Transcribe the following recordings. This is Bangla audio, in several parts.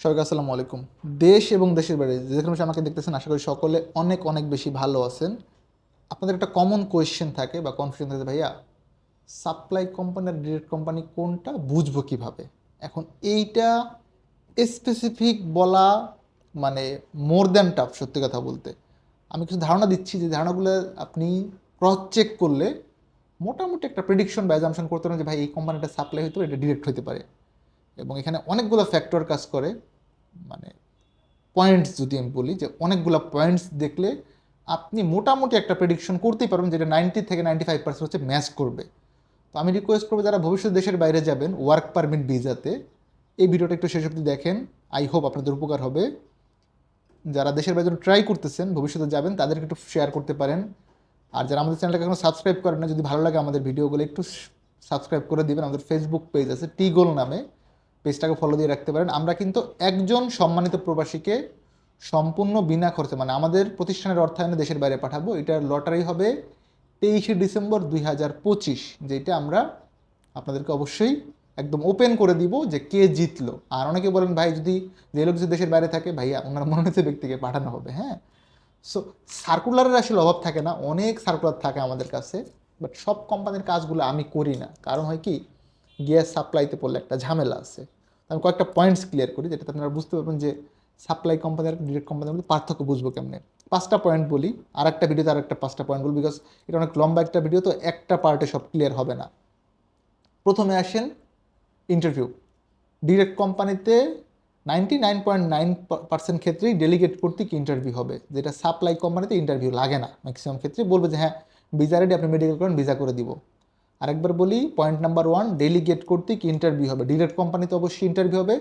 সবাইকে আসসালামু আলাইকুম। দেশ এবং দেশের বাইরে যেখানে বসে আমাকে দেখতেছেন, আশা করি সকলে অনেক অনেক বেশি ভালো আছেন। আপনাদের একটা কমন কোয়েশ্চেন থাকে বা কনফিউশন থাকে ভাইয়া সাপ্লাই কোম্পানি আর ডিরেক্ট কোম্পানি কোনটা বুঝব কীভাবে? এখন এইটা স্পেসিফিক বলা মানে মোর দ্যান টাফ সত্যি কথা বলতে। আমি কিছু ধারণা দিচ্ছি যে, ধারণাগুলো আপনি ক্রস চেক করলে মোটামুটি একটা প্রেডিকশন বা অ্যাজামশন করতে পারেন যে, ভাই, এই কোম্পানিটা সাপ্লাই হতে পারে, এটা ডিরেক্ট হতে পারে। এবং এখানে অনেকগুলো ফ্যাক্টর কাজ করে। মানে পয়েন্টস যদি আমি বলি যে অনেকগুলো পয়েন্টস দেখলে আপনি মোটামুটি একটা প্রেডিকশন করতেই পারবেন যেটা নাইনটি থেকে নাইনটি ফাইভ পার্সেন্ট হচ্ছে ম্যাচ করবে। তো আমি রিকোয়েস্ট করব যারা ভবিষ্যৎ দেশের বাইরে যাবেন ওয়ার্ক পারমিট ভিসাতে এই ভিডিওটা একটু শেষ অবধি দেখেন। আই হোপ আপনাদের উপকার হবে। যারা দেশের বাইরে ট্রাই করতেছেন, ভবিষ্যতে যাবেন, তাদেরকে একটু শেয়ার করতে পারেন। আর যারা আমাদের চ্যানেলটাকে এখনও সাবস্ক্রাইব করেন না, যদি ভালো লাগে আমাদের ভিডিওগুলো একটু সাবস্ক্রাইব করে দিবেন। আমাদের ফেসবুক পেজ আছে টি গোল নামে। পেজটাকে ফলো দিয়ে রাখতে পারেন। আমরা কিন্তু একজন সম্মানিত প্রবাসীকে সম্পূর্ণ বিনা খরচে মানে আমাদের প্রতিষ্ঠানের অর্থায়নে দেশের বাইরে পাঠাবো, এটার লটারি হবে তেইশে ডিসেম্বর দুই হাজার পঁচিশ, যেটা আমরা আপনাদেরকে অবশ্যই একদম ওপেন করে দিব যে কে জিতলো। আর অনেকে বলেন, ভাই, যদি যে লোক যদি দেশের বাইরে থাকে, ভাইয়া, ওনার মনোনীত ব্যক্তিকে পাঠানো হবে। হ্যাঁ? সো সার্কুলারের আসলে অভাব থাকে না, অনেক সার্কুলার থাকে আমাদের কাছে বাট সব কোম্পানির কাজগুলো আমি করি না। কারণ হয় কি গ্যাস সাপ্লাইতে পড়লে একটা ঝামেলা আছে। আমি কয়েকটা পয়েন্টস ক্লিয়ার করি যেটাতে আপনারা বুঝতে পারবেন যে সাপ্লাই কোম্পানি আর ডিরেক্ট কোম্পানির মধ্যে পার্থক্য বুঝব কেমনে। পাঁচটা পয়েন্ট বলি আর একটা ভিডিওতে আর একটা পাঁচটা পয়েন্ট বলি বিকজ এটা অনেক লম্বা একটা ভিডিও তো একটা পার্টে সব ক্লিয়ার হবে না। প্রথমে আসেন ইন্টারভিউ ডিরেক্ট কোম্পানিতে ninety nine point nine percent ক্ষেত্রেই ডেলিগেট কর্তৃক ইন্টারভিউ হবে? যেটা সাপ্লাই কোম্পানিতে ইন্টারভিউ লাগে না। ম্যাক্সিমাম ক্ষেত্রে বলবে যে হ্যাঁ ভিসা রেডি আপনি মেডিকেল করেন ভিসা করে দিব। আরেকবার বলি পয়েন্ট নাম্বার ওয়ান ডেলিগেট কর্তৃক ইন্টারভিউ হবে? ডিরেক্ট কোম্পানিতে অবশ্যই ইন্টারভিউ হবে।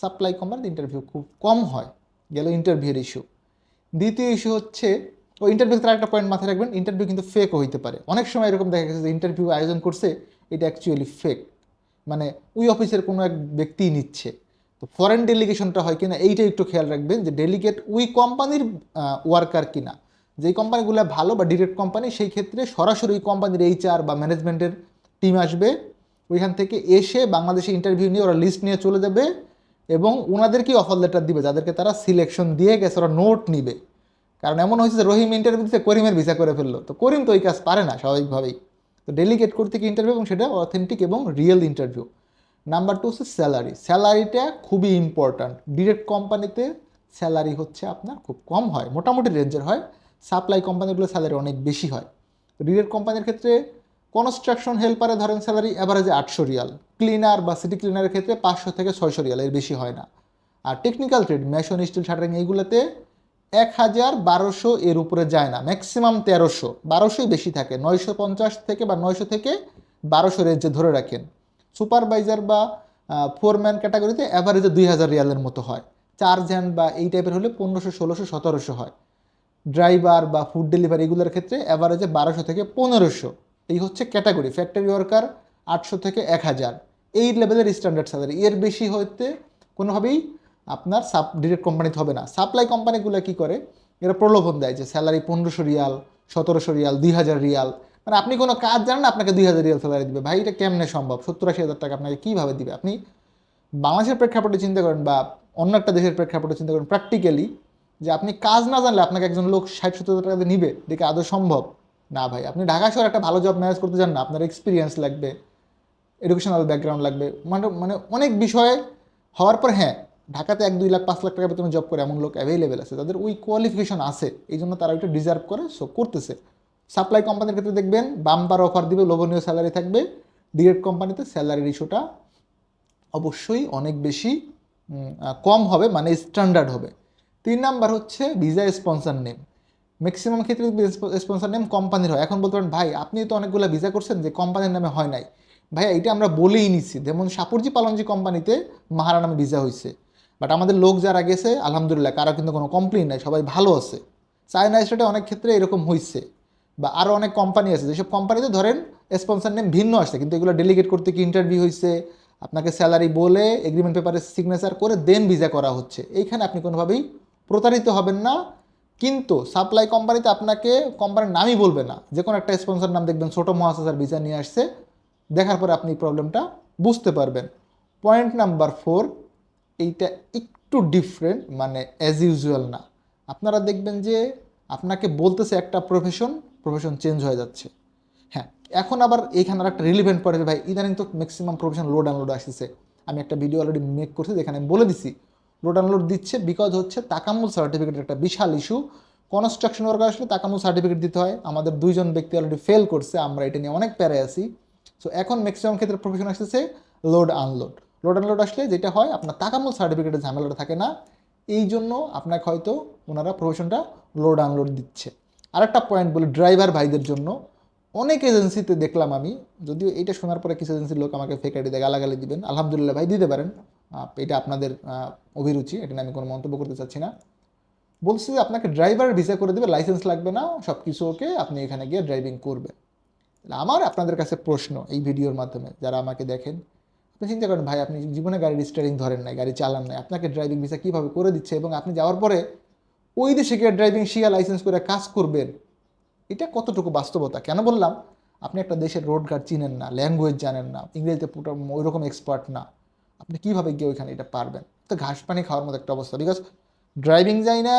সাপ্লাই কোম্পানিতে ইন্টারভিউ খুব কম হয়, গেল ইন্টারভিউয়ের ইস্যু দ্বিতীয় ইস্যু হচ্ছে, ও ইন্টারভিউ তার একটা পয়েন্ট মাথায় রাখবেন ইন্টারভিউ কিন্তু ফেকও হইতে পারে। অনেক সময় এরকম দেখা গেছে যে ইন্টারভিউ আয়োজন করছে, এটা অ্যাকচুয়ালি ফেক মানে ওই অফিসের কোনো এক ব্যক্তি নিচ্ছে। তো ফরেন ডেলিগেশনটা হয় কিনা, এইটা একটু খেয়াল রাখবেন যে ডেলিগেট ওই কোম্পানির ওয়ার্কার কিনা। যেই কোম্পানিগুলো ভালো বা ডিরেক্ট কোম্পানি সেই ক্ষেত্রে সরাসরি ওই কোম্পানির এইচআর বা ম্যানেজমেন্টের টিম আসবে। ওইখান থেকে এসে বাংলাদেশে ইন্টারভিউ নিয়ে ওরা লিস্ট নিয়ে চলে যাবে এবং ওনাদেরকেই অফার লেটার দিবে, যাদেরকে তারা সিলেকশন দিয়ে গেছে, ওরা নোট নিবে। কারণ এমন হয়েছে যে রহিম ইন্টারভিউ দিতে করিমের ভিসা করে ফেলল। তো করিম তো ওই কাজ পারে না স্বাভাবিকভাবেই। তো ডেলিগেট করতে কি ইন্টারভিউ এবং সেটা অথেন্টিক এবং রিয়েল ইন্টারভিউ নাম্বার টু হচ্ছে স্যালারি স্যালারিটা খুবই ইম্পর্ট্যান্ট ডিরেক্ট কোম্পানিতে স্যালারি হচ্ছে আপনার খুব কম হয়, মোটামুটি রেঞ্জের হয়। সাপ্লাই কোম্পানিগুলো স্যালারি অনেক বেশি হয়। ডিরেক্ট কোম্পানির ক্ষেত্রে কনস্ট্রাকশন হেল্পারে ধরেন স্যালারি অ্যাভারেজে আটশো রিয়াল। ক্লিনার বা সিটি ক্লিনারের ক্ষেত্রে পাঁচশো থেকে ছয়শো রিয়াল, এর বেশি হয় না। আর technical trade mason steel shuttering এইগুলোতে এক হাজার বারোশো এর উপরে যায় না। ম্যাক্সিমাম তেরোশো। বারোশোই বেশি থাকে। নয়শো পঞ্চাশ থেকে বা নয়শো থেকে বারোশো রেঞ্জে ধরে রাখেন। সুপারভাইজার বা ফোরম্যান ক্যাটাগরিতে অ্যাভারেজে দুই হাজার রিয়ালের মতো হয়। চার্জ হ্যান্ড বা এই টাইপের হলে পনেরোশো, ষোলোশো, সতেরোশো হয়। ড্রাইভার বা ফুড ডেলিভারি এগুলোর ক্ষেত্রে অ্যাভারেজে বারোশো থেকে পনেরোশো। এই হচ্ছে ক্যাটাগরি ফ্যাক্টরি ওয়ার্কার আটশো থেকে এক হাজার। এই লেভেলের স্ট্যান্ডার্ড স্যালারি এর বেশি হইতে কোনোভাবেই আপনার সাপ ডিরেক্ট কোম্পানিতে হবে না। সাপ্লাই কোম্পানিগুলো কী করে? এরা প্রলোভন দেয় যে স্যালারি পনেরোশো রিয়াল, সতেরোশো রিয়াল, দুই হাজার রিয়াল। মানে আপনি কোনো কাজ জানেন না, আপনাকে দুই হাজার রিয়াল স্যালারি দিবে। ভাই, এটা কেমনে সম্ভব? সত্তর আশি হাজার টাকা আপনাকে কীভাবে দিবে? আপনি বাংলাদেশের প্রেক্ষাপটে চিন্তা করেন বা অন্য একটা দেশের প্রেক্ষাপটে চিন্তা করেন প্র্যাকটিক্যালি যে আপনি কাজ না জানলে আপনাকে একজন লোক ষাট সত্তর টাকা দিয়ে নিবে, দেখে আদৌ সম্ভব? না ভাই, আপনি ঢাকা শহরে একটা ভালো জব ম্যানেজ করতে চান না, আপনার এক্সপিরিয়েন্স লাগবে এডুকেশনাল ব্যাকগ্রাউন্ড লাগবে মানে মানে অনেক বিষয়ে হওয়ার পর হ্যাঁ ঢাকাতে এক দুই লাখ, পাঁচ লাখ টাকা বেতনে জব করে এমন লোক অ্যাভেলেবেল আছে তাদের ওই কোয়ালিফিকেশন আছে, এই জন্য তারা ওইটা ডিজার্ভ করে সো করতেছে। সাপ্লাই কোম্পানির ক্ষেত্রে দেখবেন বাম্পার অফার দিবে, লোভনীয় স্যালারি থাকবে ডিরেক্ট কোম্পানিতে স্যালারির ইস্যুটা অবশ্যই অনেক বেশি কম হবে মানে স্ট্যান্ডার্ড হবে। তিন নাম্বার হচ্ছে ভিসা স্পন্সর নেম ম্যাক্সিমাম ক্ষেত্রে স্পন্সর নেম কোম্পানির হয়। এখন বলতে পারেন, ভাই, আপনি তো অনেকগুলো ভিসা করছেন যে কোম্পানির নামে হয় নাই। ভাইয়া, এটা আমরা বলেই নিচ্ছি। যেমন সাপুরজি পালনজি কোম্পানিতে মাহারা নামে ভিসা হয়েছে বাট আমাদের লোক যারা গেছে, আলহামদুলিল্লাহ, কারও কিন্তু কোনো কমপ্লেন নাই। সবাই ভালো আছে। চায়না স্টেটে অনেক ক্ষেত্রে এরকম হয়েছে বা আরও অনেক কোম্পানি আছে। যেসব কোম্পানিতে ধরেন স্পন্সর নেম ভিন্ন আসছে। কিন্তু এগুলো ডেলিগেট করতে কি ইন্টারভিউ হয়েছে আপনাকে স্যালারি বলে এগ্রিমেন্ট পেপারে সিগনেচার করে দেন ভিসা করা হচ্ছে। এইখানে আপনি কোনোভাবেই প্রতারিত হবেন না, কিন্তু সাপ্লাই কোম্পানিতে আপনাকে কোম্পানির নামই বলবে না। যে কোনো একটা স্পন্সর নাম দেখবেন, ছোটো মহাসাসার ভিসা নিয়ে আসছে। দেখার পরে আপনি প্রবলেমটা বুঝতে পারবেন। পয়েন্ট নাম্বার ফোর এইটা একটু ডিফারেন্ট মানে অ্যাজ ইউজুয়াল না। আপনারা দেখবেন যে আপনাকে বলতেছে একটা প্রফেশন প্রফেশন চেঞ্জ হয়ে যাচ্ছে। হ্যাঁ এখন আবার এইখানে আর একটা রিলিভেন্ট পড়েছে ভাই, ইদানিং তো ম্যাক্সিমাম প্রফেশন লোড আনলোড আসতেছে। আমি একটা ভিডিও অলরেডি মেক করছি, যেখানে আমি বলে দিছি। লোড আনলোড দিচ্ছে বিকজ হচ্ছে তাকামুল সার্টিফিকেটের একটা বিশাল ইস্যু কনস্ট্রাকশন ওয়ার্কার আসলে তাকামুল সার্টিফিকেট দিতে হয়। আমাদের দুইজন ব্যক্তি অলরেডি ফেল করছে, আমরা এটা নিয়ে অনেক প্যারে আছি। সো এখন ম্যাক্সিমাম ক্ষেত্রে প্রফেশন আসতেছে লোড আনলোড লোড আনলোড আসলে যেটা হয়, আপনার তাকামুল সার্টিফিকেটের ঝামেলাটা থাকে না। এই জন্য আপনাকে হয়তো ওনারা প্রফেশনটা লোড আনলোড দিচ্ছে। আরেকটা পয়েন্ট বলি ড্রাইভার ভাইদের জন্য। অনেক এজেন্সিতে দেখলাম আমি, যদিও এইটা শোনার পরে কিছু এজেন্সির লোক আমাকে ফেক আইডিতে গালাগালি দিবেন। আলহামদুলিল্লাহ ভাই, দিতে পারেন। এটা আপনাদের অভিরুচি, এটা আমি কোনো মন্তব্য করতে চাচ্ছি না। বলছে যে আপনাকে ড্রাইভার ভিসা করে দেবে লাইসেন্স লাগবে না সব কিছু ওকে আপনি এখানে গিয়ে ড্রাইভিং করবেন। আমার আপনাদের কাছে প্রশ্ন এই ভিডিওর মাধ্যমে, যারা আমাকে দেখেন, আপনি চিন্তা করেন, ভাই, আপনি জীবনে গাড়ির স্টারিং ধরেন নাই, গাড়ি চালান নাই, আপনাকে ড্রাইভিং ভিসা কীভাবে করে দিচ্ছে? এবং আপনি যাওয়ার পরে ওই দেশে গিয়ে ড্রাইভিং শিখা লাইসেন্স করে কাজ করবেন, এটা কতটুকু বাস্তবতা? কেন বললাম? আপনি একটা দেশের রোড ঘাট চিনেন না ল্যাঙ্গুয়েজ জানেন না, ইংরেজিতে ওই রকম এক্সপার্ট না। আপনি কীভাবে গিয়ে ওইখানে এটা পারবেন? তো ঘাস পানি খাওয়ার মতো একটা অবস্থা। বিকজ ড্রাইভিং যাই না,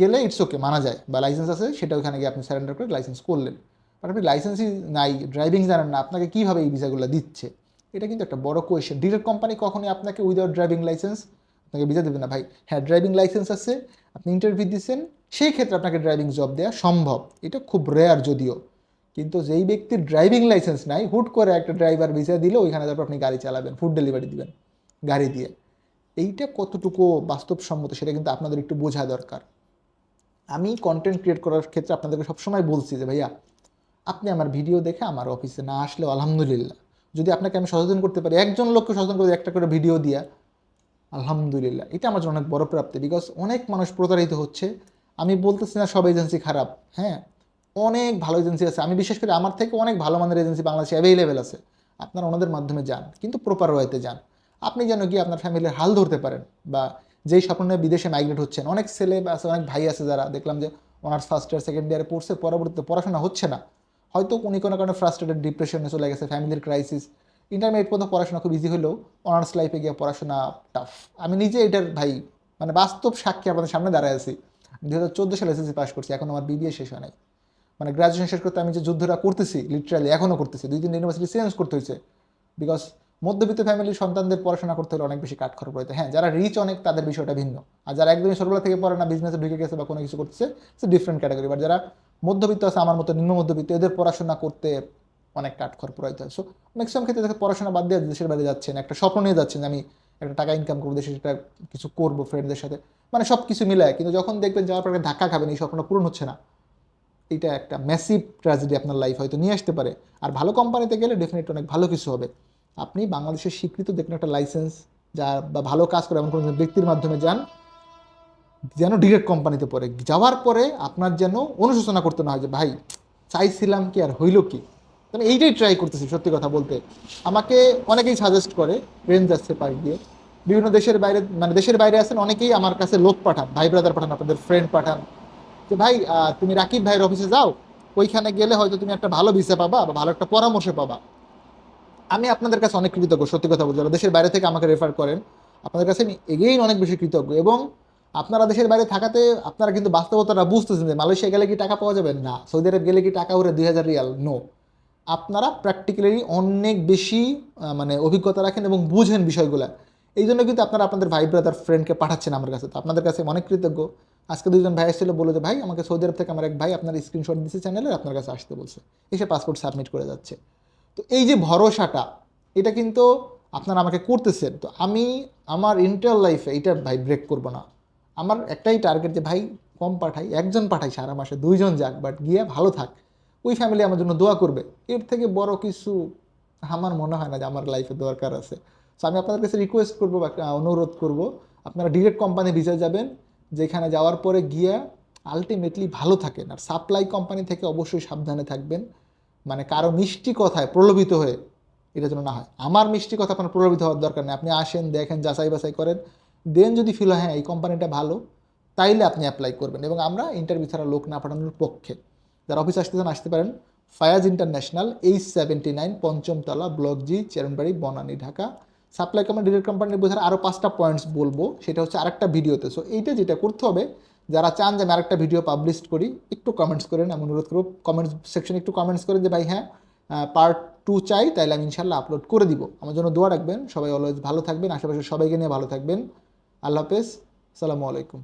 গেলে ইটস ওকে মানা যায়। বা লাইসেন্স আছে, সেটা ওইখানে গিয়ে আপনি সারেন্ডার করে লাইসেন্স করলেন। বাট আপনি লাইসেন্সই নাই ড্রাইভিং জানেন না, আপনাকে কীভাবে এই ভিসাগুলো দিচ্ছে? এটা কিন্তু একটা বড় কোয়েশ্চেন ডিরেক্ট কোম্পানি কখনই আপনাকে উইদাউট ড্রাইভিং লাইসেন্স আপনাকে ভিসা দেবে না। ভাই হ্যাঁ ড্রাইভিং লাইসেন্স আছে, আপনি ইন্টারভিউ দিচ্ছেন সেই ক্ষেত্রে আপনাকে ড্রাইভিং জব দেওয়া সম্ভব। এটা খুব রেয়ার যদিও। কিন্তু যেই ব্যক্তির ড্রাইভিং লাইসেন্স নাই, হুট করে একটা ড্রাইভার ভিসা দিলে ওইখানে তারপর আপনি গাড়ি চালাবেন ফুড ডেলিভারি দিবেন। গাড়ি দিয়ে। এইটা কতটুকু বাস্তবসম্মত সেটা কিন্তু আপনাদের একটু বোঝা দরকার। আমি কন্টেন্ট ক্রিয়েট করার ক্ষেত্রে আপনাদেরকে সবসময় বলছি যে, ভাইয়া, আপনি আমার ভিডিও দেখে আমার অফিসে না আসলেও আলহামদুলিল্লাহ। যদি আপনাকে আমি সচেতন করতে পারি, একজন লোককে সচেতন করে একটা করে ভিডিও দিয়া, আলহামদুলিল্লাহ। এটা আমার জন্য অনেক বড় প্রাপ্তি বিকজ অনেক মানুষ প্রতারিত হচ্ছে। আমি বলতেছি না সব এজেন্সি খারাপ হ্যাঁ? অনেক ভালো এজেন্সি আছে। আমি বিশেষ করে আমার থেকে অনেক ভালো মানের এজেন্সি বাংলাদেশে অ্যাভেলেবেল আছে। আপনারা ওনাদের মাধ্যমে যান, কিন্তু প্রপার ওয়েতে যান। আপনি যেন গিয়ে আপনার ফ্যামিলির হাল ধরতে পারেন বা যেই স্বপ্ন বিদেশে মাইগ্রেট হচ্ছেন, অনেক ছেলে বা অনেক ভাই আছে যারা দেখলাম যে অনার্স ফার্স্ট ইয়ার সেকেন্ড ইয়ারে পড়ছে, পরবর্তীতে পড়াশোনা হচ্ছে না। হয়তো উনি কোনো কারণে ফ্রাস্ট্রেটেড ডিপ্রেশনে চলে গেছে ফ্যামিলির ক্রাইসিস ইন্টারমিডিয়েট পর্যন্ত পড়াশোনা খুব ইজি হলেও অনার্স লাইফে গিয়ে পড়াশোনা টাফ আমি নিজে এটার ভাই মানে বাস্তব সাক্ষী আপনাদের সামনে দাঁড়ায় আছি। দু হাজার চোদ্দ সালে এসএসসি পাস করছি, এখন আমার বিবিএ শেষ হয় নাই। মানে গ্রাজুয়েশন শেষ করতে আমি যে যুদ্ধটা করতেছি লিটারালি এখনও করতেছি, দুই তিন ইউনিভার্সিটি চেঞ্জ করতে হয়েছে। বিকজ মধ্যবিত্ত ফ্যামিলির সন্তানদের পড়াশোনা করতে হলে অনেক বেশি কাঠ খরচ পড়ে হ্যাঁ যারা রিচ অনেক, তাদের বিষয়টা ভিন্ন। আর যারা একদমই ছোটবেলা থেকে পড়ে না বিজনেসে ঢুকে গেছে বা কোনো কিছু করতেছে সে ডিফারেন্ট ক্যাটাগরি বা যারা মধ্যবিত্ত আছে, আমার মতো নিম্ন মধ্যবিত্ত, এদের পড়াশোনা করতে অনেক কাঠ খরচ পড়াইতে হয় সো ম্যাক্সিমাম ক্ষেত্রে দেখে, পড়াশোনা বাদ দিয়ে দেশের বাইরে যাচ্ছেন, একটা স্বপ্ন নিয়ে যাচ্ছেন আমি একটা টাকা ইনকাম করব দেশে সেটা কিছু করব ফ্রেন্ডদের সাথে। মানে সব কিছু মিলায়, কিন্তু যখন দেখবেন যাওয়ার পরে ধাক্কা খাবেন, এই স্বপ্নটা পূরণ হচ্ছে না। এটা একটা ম্যাসিভ ট্র্যাজেডি আপনার লাইফ হয়তো নিয়ে আসতে পারে। আর ভালো কোম্পানিতে গেলে ডেফিনেটলি অনেক ভালো কিছু হবে। আপনি বাংলাদেশের স্বীকৃত দেখুন একটা লাইসেন্স যা বা ভালো কাজ করে এমন কোনো ব্যক্তির মাধ্যমে যান, যেন ডিরেক্ট কোম্পানিতে পড়ে। যাওয়ার পরে আপনার যেন অনুশোচনা করতে না হয় যে, ভাই, চাইছিলাম কি আর হইল কি? মানে এইটাই ট্রাই করতেছি সত্যি কথা বলতে। আমাকে অনেকেই সাজেস্ট করে রেঞ্জ আসছে পাই দিয়ে। বিভিন্ন দেশের বাইরে মানে দেশের বাইরে আছেন, অনেকেই আমার কাছে লোক পাঠান, ভাই ব্রাদার পাঠান, আপনাদের ফ্রেন্ড পাঠান। যে, ভাই তুমি রাকিব ভাইয়ের অফিসে যাও। ওইখানে গেলে হয়তো তুমি একটা ভালো ভিসা পাবা বা ভালো একটা পরামর্শ পাবা। আমি আপনাদের কাছে অনেক কৃতজ্ঞ, সত্যি কথা বলছি। দেশের বাইরে থেকে আমাকে রেফার করেন, আপনাদের কাছে আমি এগেইন অনেক বেশি কৃতজ্ঞ এবং আপনারা দেশের বাইরে থাকাতে আপনারা কিন্তু বাস্তবতাটা বুঝতেছেন যে মালয়েশিয়া গেলে কি টাকা পাওয়া যাবে? না। সৌদি আরব গেলে কি টাকা উড়ে দুই হাজার রিয়াল? নো আপনারা প্র্যাকটিক্যালি অনেক বেশি মানে অভিজ্ঞতা রাখেন এবং বুঝেন বিষয়গুলো। এই জন্য কিন্তু আপনারা আপনাদের ভাই ব্রাদার ফ্রেন্ডকে পাঠাচ্ছেন আমার কাছে। তো আপনাদের কাছে অনেক কৃতজ্ঞ। আজকে দুজন ভাই এসেছিল বলে যে, ভাই, আমাকে সৌদি আরব থেকে আমার এক ভাই আপনার স্ক্রিনশট দিচ্ছে চ্যানেলে আপনার কাছে আসতে বলছে। এসে পাসপোর্ট সাবমিট করে যাচ্ছে। তো এই যে ভরসাটা, এটা কিন্তু আপনারা আমাকে করতেছেন। তো আমি আমার ইন্টার লাইফে এটা ভাই ব্রেক করব না। আমার একটাই টার্গেট যে ভাই কম পাঠাই, একজন পাঠাই সারা মাসে, দুইজন যাক বাট গিয়ে ভালো থাক। ওই ফ্যামিলি আমার জন্য দোয়া করবে। এর থেকে বড় কিছু আমার মনে হয় না যে আমার লাইফে দরকার আছে। সো আমি আপনাদের কাছে রিকোয়েস্ট করব বা অনুরোধ করব, আপনারা ডিরেক্ট কোম্পানি ভিসা যাবেন, যেখানে যাওয়ার পরে গিয়ে আলটিমেটলি ভালো থাকেন। আর সাপ্লাই কোম্পানি থেকে অবশ্যই সাবধানে থাকবেন। মানে কারও মিষ্টি কথায় প্রলোভিত হয়ে এটা যেন না হয়। আমার মিষ্টি কথা আপনার প্রলোভিত হওয়ার দরকার নেই। আপনি আসেন, দেখেন, যাচাই বাছাই করেন। দেন যদি ফিল হয় হ্যাঁ এই কোম্পানিটা ভালো, তাইলে আপনি অ্যাপ্লাই করবেন এবং আমরা ইন্টারভিউ ছাড়া লোক না পাঠানোর পক্ষে। যারা অফিস আসতে চান আসতে পারেন। Fayaz international H seventy nine পঞ্চমতলা block G Chairmanbari Banani Dhaka supply company direct কোম্পানির বোঝার আরও পাঁচটা পয়েন্টস বলব। সেটা হচ্ছে আরেকটা ভিডিওতে সো এইটা যেটা করতে হবে যারা চান যে আমি আরেকটা ভিডিও পাবলিশ করি, একটু কমেন্টস করেন আমি অনুরোধ করব কমেন্টস সেকশনে একটু কমেন্টস করেন যে ভাই হ্যাঁ পার্ট টু চাই, তাইলে আমি ইনশাল্লাহ আপলোড করে দিব। আমার জন্য দোয়া রাখবেন, সবাই অলওয়েজ ভালো থাকবেন আশেপাশে সবাইকে নিয়ে ভালো থাকবেন। আল্লাহ হাফেজ সালামু আলাইকুম।